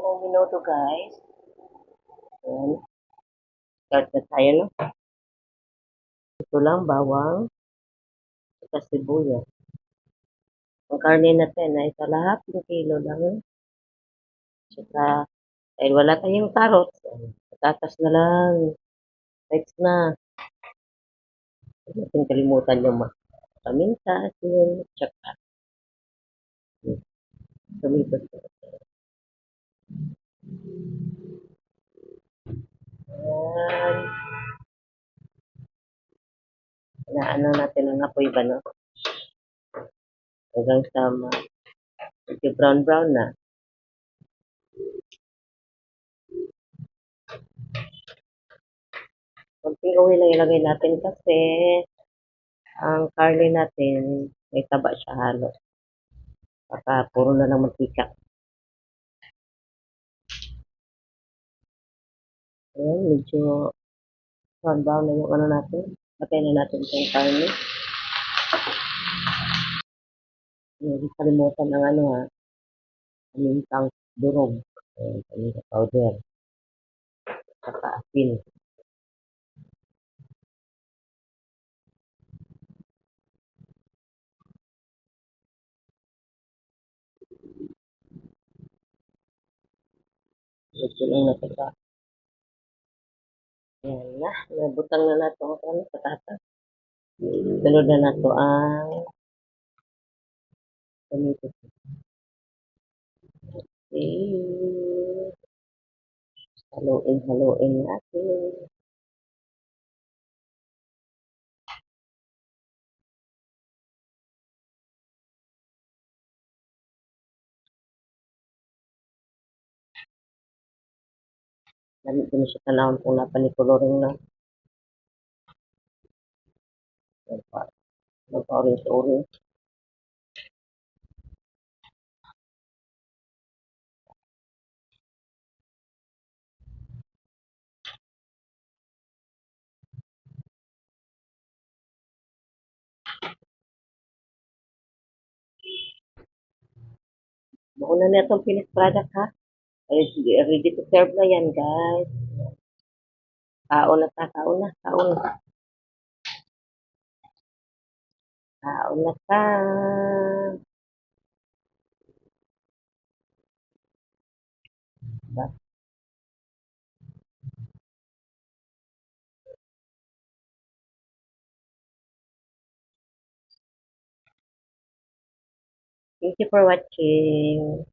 ng minuto, guys. Ayan. Start na tayo, no? Ito lang, bawang. At sibuyas. Ang karne natin ay kalahating kilo lang. Tsaka, dahil wala tayong carrots, patatas na lang. Next na. Huwag natin kalimutan yung paminta, asin, tsaka tomato Inaano natin ang apoy ba, no? Hanggang sa medyo brown-brown na. Konting oil lang ilagay natin kasi ang karne natin may taba siya halo. Baka puro na lang mantika. Ayan, medyo brown-brown na yung ano natin. Patay na natin itong karne. Hindi kalimutan ang ano ha. Pamintang durog. Ayan, paminta powder. Saka asin. Medyo lang nataka. Ayan na. Nabutang na nato ang ano, patatas. Sunod na nato ang tomato. Okay. Haluin, haluin natin. Dami ko na siya tanawin kung napanikoloring na. Nagpa-orange-orange. Mauna na itong finished product ha. Ready, ready to serve na yan guys. Kaon na ta, kaon na, kaon na. Kaon na ta. Diba? Thank you for watching.